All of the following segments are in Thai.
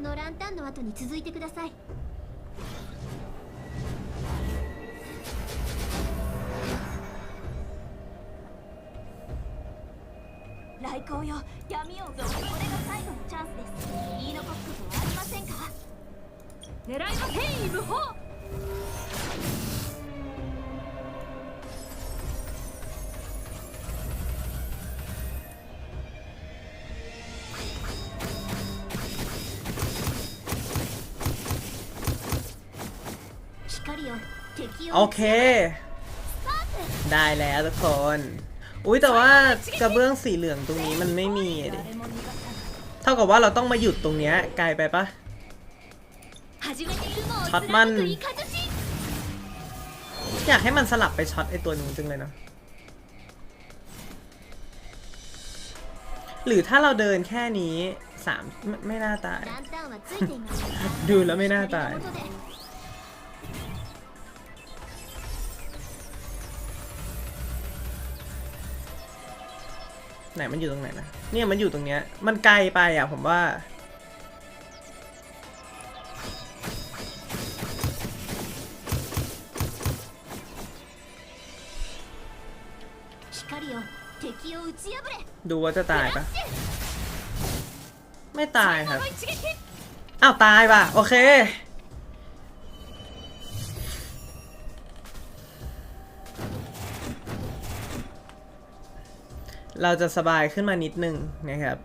のランタンの後に続いてください。来光よ。闇をこれが最後のチャンスです。言い残すことはありませんか？狙いは変異無法。 โอเค ได้แล้วทุกคน อุ้ยแต่ว่ากระเบื้องสีเหลืองตรงนี้มันไม่มีดิเท่ากับว่าเราต้องมาหยุดตรงเนี้ยไกลไปปะช็อตมัน อยากให้มันสลับไปช็อตไอตัวนู้นจึงเลยนะหรือถ้าเราเดินแค่นี้สามไม่น่าตาย ดูแล้วไม่น่าตาย ไหนมันอยู่ตรงไหนนะเนี่ยมันอยู่ตรงเนี้ยมันไกลไปอะผมว่า ดูว่าจะตายปะไม่ตายครับอ้าวตายปะโอเค เราจะสบายขึ้นมานิดนึงนะครับ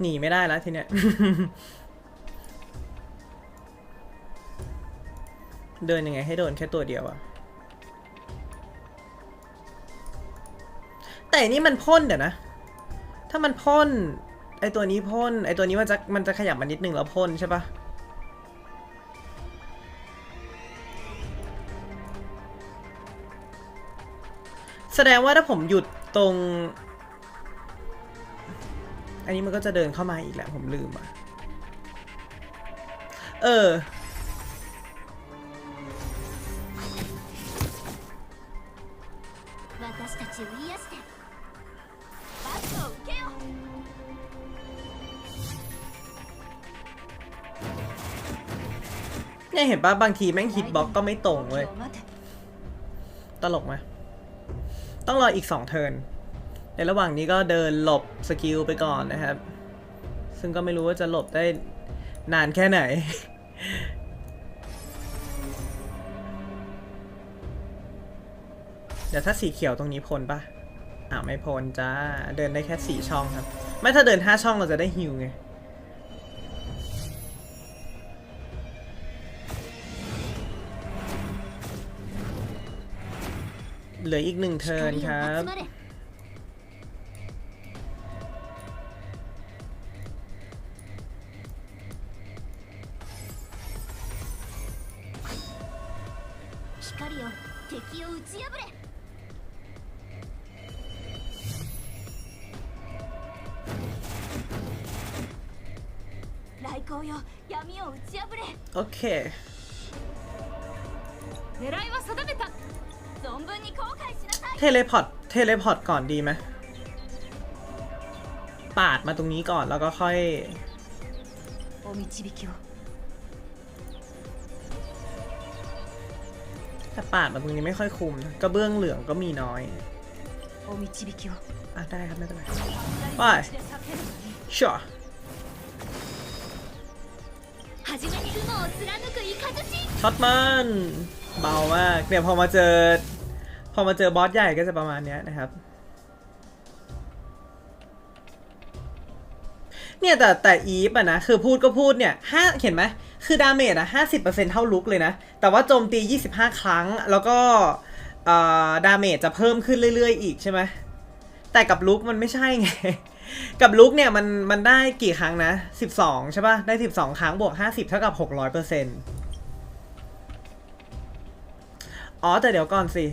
หนีไม่ได้แล้วทีเนี้ย เดินยังไงให้โดนแค่ตัวเดียวอะ แต่อันนี่มันพ่นเดี๋ยวนะ ถ้ามันพ่นไอตัวนี้พ่นไอตัวนี้มันจะมันจะขยับมานิดนึงแล้วพ่นใช่ปะแสดงว่าถ้าผมหยุดตรง อันนี้มันก็จะเดินเข้ามาอีกแหละผมลืมอะ เออ เนี่ยเห็นปะบางทีแม่งฮิตบล็อกก็ไม่ตรงเว้ย ตลกไหมต้องรออีก 2 เทิร์น ในระหว่างนี้ก็เดินหลบสกิลไปก่อนนะครับ ซึ่งก็ไม่รู้ว่าจะหลบได้นานแค่ไหน เดี๋ยวถ้าสีเขียวตรงนี้พ้นปะอ่าไม่พ้นจ้า เดินได้แค่สี่ช่องครับ ไม่ถ้าเดินห้าช่องเราจะได้ฮิวไง เหลืออีกหนึ่งเทิร์น 光 ค よ รับ 集まれ 光よ敵を打ち破れ来光よ闇を打ち破れ โอเค 狙いは定めた เทเลพอร์ตเทเลพอร์ตก่อนดีไหมปาดมาตรงนี้ก่อนแล้วก็ค่อยถ้าปาดมาตรงนี้ไม่ค่อยคุมกระเบื้องเหลืองก็มีน้อยอะได้ครับไม่เป็นไรไปชัวช็อตมัน เบามากเนี่ยพอมาเจอ พอมาเจอบอสใหญ่ก็จะประมาณนี้นะครับ เนี่ยแต่แต่อีฟอะนะ คือพูดก็พูดเนี่ยห้าเห็นไหมคือดาเมจอะห้าสิบเปอร์เซ็นเท่าลุกเลยนะ แต่ว่าโจมตียี่สิบห้าครั้ง แล้วก็เอ่อดาเมจจะเพิ่มขึ้นเรื่อยๆ อีกใช่ไหมแต่กับลุกมันไม่ใช่ไง กับลุกเนี่ยมันมันได้กี่ครั้งนะสิบสองใช่ปะได้สิบสองครั้งบวกห้าสิบเท่ากับหกร้อยเปอร์เซ็นต์อ๋อ แต่เดี๋ยวก่อนสิ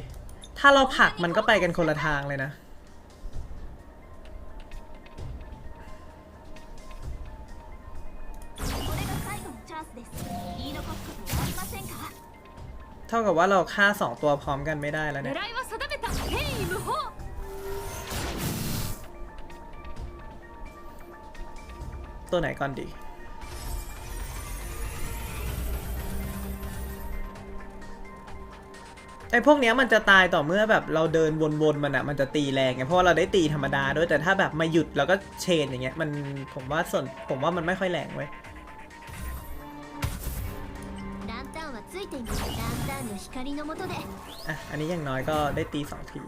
ถ้าเราผักมันก็ไปกันคนละทางเลยนะ เท่ากับว่าเราฆ่าสองตัวพร้อมกันไม่ได้แล้วเนี่ยตัวไหนก่อนดี ไอ้พวกเนี้ยมันจะตายต่อเมื่อแบบเราเดินวนๆมันอะมันจะตีแรงไงเพราะาเราได้ตีธรรมดาด้วยแต่ถ้าแบบมาหยุดแล้วก็เชนอย่างเงี้ยมันผมว่าส่วนผมว่ามันไม่ค่อยแรงเว้ยอะอันนี้อย่างน้อยก็ได้ตีสองที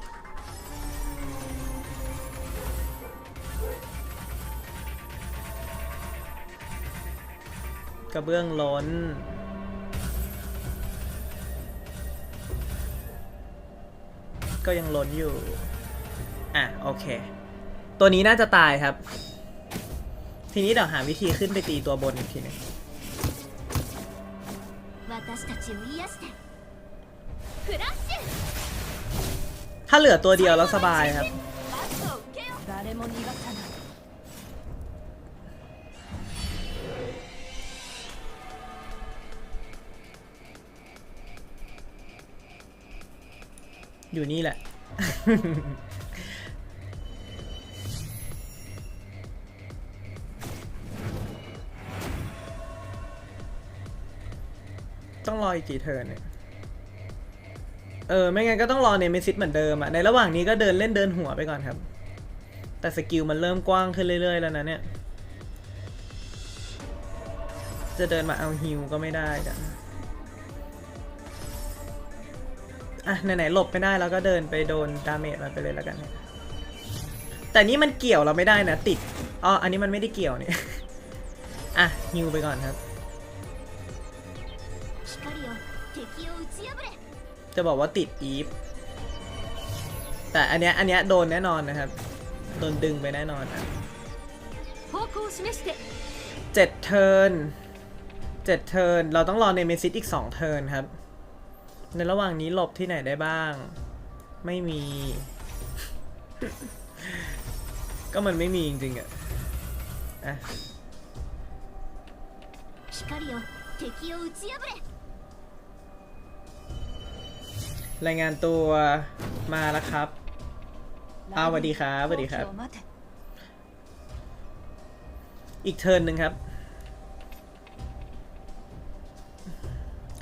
กระเบื้องล้น ก็ยังล้นอยู่ อะโอเค ตัวนี้น่าจะตายครับ ทีนี้เดี๋ยวหาวิธีขึ้นไปตีตัวบนอีกทีนึงถ้าเหลือตัวเดียวแล้วสบายครับ อยู่นี่แหละ ต้องรออีกกี่เทิร์นเนี่ย เออ ไม่งั้นก็ต้องรอเนมิซิสเหมือนเดิมอะในระหว่างนี้ก็เดินเล่นเดินหัวไปก่อนครับ แต่สกิลมันเริ่มกว้างขึ้นเรื่อย ๆ แล้วนะเนี่ย จะเดินมาเอาฮิวก็ไม่ได้กัน อะไหนๆหลบไม่ได้แล้วก็เดินไปโดนดาเมจมันไปเลยแล้วกันแต่นี่มันเกี่ยวเราไม่ได้นะติดอ๋ออันนี้มันไม่ได้เกี่ยวเนี่ยอะฮิวไปก่อนครับ จะบอกว่าติดอีฟแต่อันเนี้ยอันเนี้ยโดนแน่นอนนะครับ โดนดึงไปแน่นอนนะเจ็ดเทิร์นเจ็ดเทิร์นเราต้องรอเนเมซิตอีกสองเทิร์นครับ ในระหว่างนี้หลบที่ไหนได้บ้าง ไม่มี ก็มันไม่มีจริงๆอะรายงานตัวมาแล้วครับเอาสวัสดีครับสวัสดีครับ อีกเทินหนึ่งครับ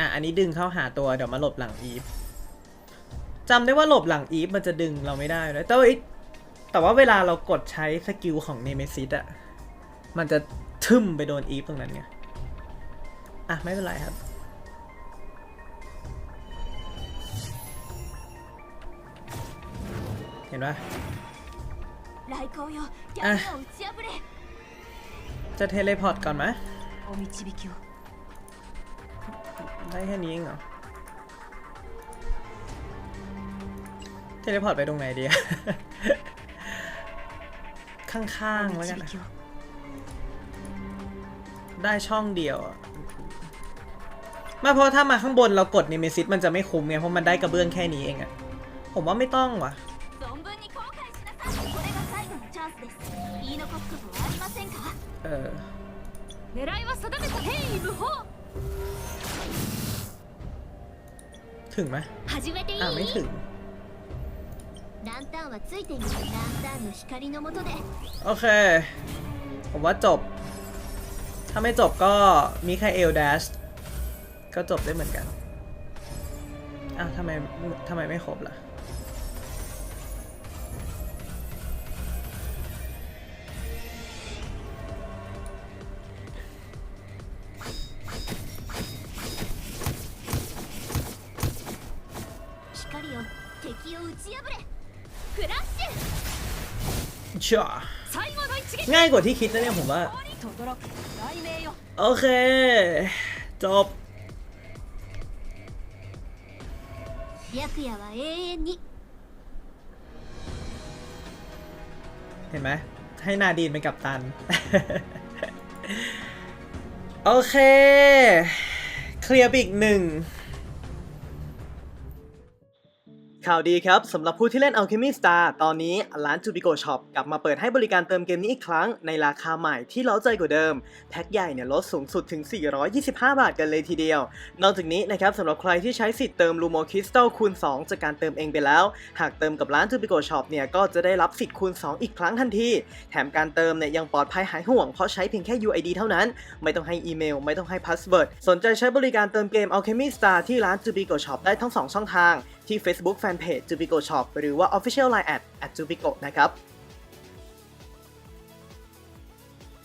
อะอันนี้ดึงเข้าหาตัวเดี๋ยวมาหลบหลังอีฟจำได้ว่าหลบหลังอีฟมันจะดึงเราไม่ได้เลยแต่ว่แต่ว่าเวลาเรากดใช้สกิลของเนเมซิสอะมันจะทึมไปโดนอีฟตรงนั้นไง อะ ไม่เป็นไรครับ เห็นปะอะ จะเทเลพอร์ตก่อนไหม ได้แค่นี้เองเหรอ เทเลพอร์ตไปตรงไหนดี ข้างๆแล้วกันนะได้ช่องเดียวมาเพราะถ้ามาข้างบนเรากดนิเมซิสมันจะไม่คุ้มไงเพราะมันได้กระเบื้องแค่นี้เองอะผมว่าไม่ต้องว่ะเออ ถึงไหมอ่าไม่ถึงโอเค ผมว่าจบ ถ้าไม่จบก็มีแค่เอลดชก็จบได้เหมือนกัน อ้าวทำไมทำไมไม่ครบล่ะ จ้ง่ายกว่าที่คิดนะเนี่ยผมว่า โอเค จบเห็นไหมให้นาดีนเป็นกับตัน โอเค เคลียร์อีกหนึ่ง ข่าวดีครับสำหรับผู้ที่เล่น Alchemy Star ตอนนี้ร้าน Jubico Shop กลับมาเปิดให้บริการเติมเกมนี้อีกครั้งในราคาใหม่ที่เล้าใจกว่าเดิม แพ็คใหญ่เนี่ยลดสูงสุดถึง 425 บาทกันเลยทีเดียว นอกจากนี้นะครับสำหรับใครที่ใช้สิทธิ์เติม Lumo Crystal คูณ 2 จากการเติมเองไปแล้ว หากเติมกับร้าน Jubico Shop เนี่ยก็จะได้รับสิทธิ์คูณ 2 อีกครั้งทันที แถมการเติมเนี่ยยังปลอดภัยหายห่วงเพราะใช้เพียงแค่ UID เท่านั้น ไม่ต้องให้อีเมล ไม่ต้องให้พาสเวิร์ดสนใจใช้บริการเติมเกม Alchemy Star ที่ร้าน Jubico Shop ได้ทั้ง 2 ช่องทาง ที่ Facebook Fanpage Jubico Shop หรือว่า Official Line at at Jubico นะครับ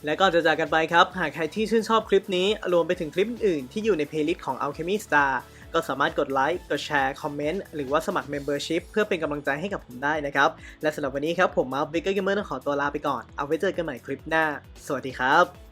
และก่อนจะจากกันไปครับ หากใครที่ชื่นชอบคลิปนี้ รวมไปถึงคลิปอื่นที่อยู่ในเพลย์ลิสต์ของ Alchemy Star ก็สามารถกดไลค์ กดแชร์ คอมเมนต์ หรือว่าสมัคร Membership เพื่อเป็นกำลังใจให้กับผมได้นะครับ และสำหรับวันนี้ครับ ผมมาร์คบิ๊กเกอร์เกมเมอร์ต้องขอตัวลาไปก่อน เอาไว้เจอกันใหม่คลิปหน้า สวัสดีครับ